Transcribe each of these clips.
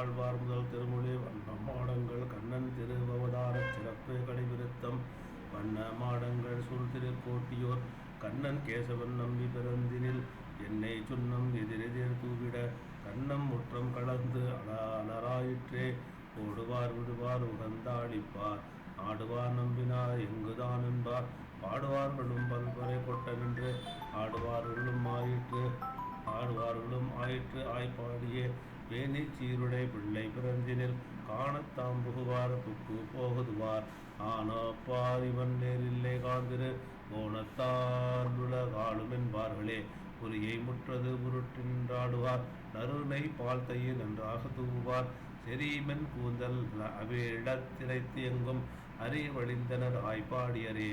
ஆழ்வார் முதல் திருமொழி வண்ணமாடங்கள் கண்ணன் திருபவதார சிறப்பு கடைவிருத்தம் வண்ண மாடங்கள் சூழ் திருக்கோட்டியோர் கண்ணன் கேசவன் நம்பி பிறந்தினில் என்னை சுண்ணம் எதிரெதிர் தூவிட கண்ணம் முற்றம் கலந்து அலராயிற்றே ஓடுவார் விடுவார் உகந்தாளிப்பார் ஆடுவார் நம்பினார் எங்குதான் என்பார் பாடுவார்களும் பல்வரை கொட்ட நின்று ஆடுவார்களும் ஆயிற்று ஆடுவார்களும் ஆயிற்று ஆய்ப்பாடியே பேணி சீருடை பிள்ளை பிறந்தினில் காணத்தாம் புகுவார் புக்கு போகுதுவார். ஆனோ பாதிவன் நேரில்லை காந்திரு கோணத்தார் காலும் என்பார்களே புரியை முற்றது உருட்டின்றாடுவார் நறுனை பால் தையில் நன்றாக தூவார் செரீமென் கூந்தல் அவ்விடத்திரைத்து எங்கும் அறி வழிந்தனர் ஆய்ப்பாடியரே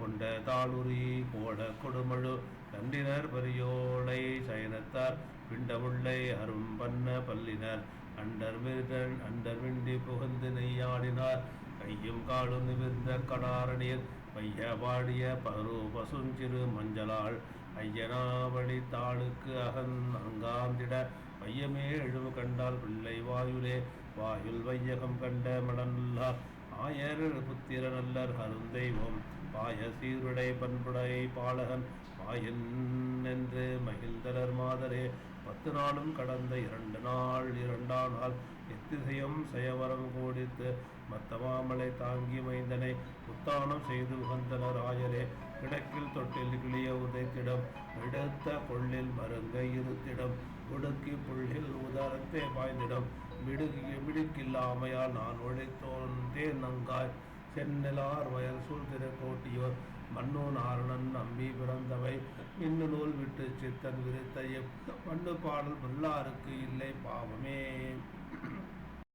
கொண்ட தாளுரி கோட கொடுமழு. கண்டினர் பரியோளை சயனத்தார். பிண்டமுள்ளை அரும் பண்ண பல்லினர். அண்டர் மிருதன் அண்டர் விண்டி புகுந்து நெய்யாடினார். கையும் காலும் நிமிர்ந்த கடாரணியர் பைய பாடிய பரு பசுஞ்சிறு மஞ்சளாள். ஐயனாவளி தாளுக்கு அகன் அங்காந்திட. பையமே எழுவு கண்டால் பிள்ளை வாயுலே. வாயுல் வையகம் கண்ட மடனுள்ளார் ஆயர் புத்திர நல்லர் அருந்தெய்வம் பாய சீருடை பண்புடை பாலகன் மாயன் என்று மகிழ்ந்தனர் மாதரே. பத்து நாளும் கடந்த இரண்டு நாள் இரண்டாம் நாள் எத்திசையும் செயவரம் கூடித்து மத்தமாமலை தாங்கி மைந்தனை உத்தானம் செய்து உகந்தனர் ஆயரே. கிடக்கில் தொட்டில் கிளிய உதைத்திடம் எடுத்த கொள்ளில் மருங்க இருத்திடம். உடுக்கி புள்ளில் உதரத்தே பாய்ந்திடம். மிடுக்கி மிடுக்கில்லாமையால் நான் ஒழித்தோன்றேன் நங்காய் சென்னிலார் வயல் சூழ்திர கோட்டியோர் மண்ணு நாரணன் நம்பி பிறந்தவை. மின்னு நூல் விட்டு சித்தன் விருத்தையும் மண்ணு பாடல் பிள்ளாருக்கு இல்லை பாவமே.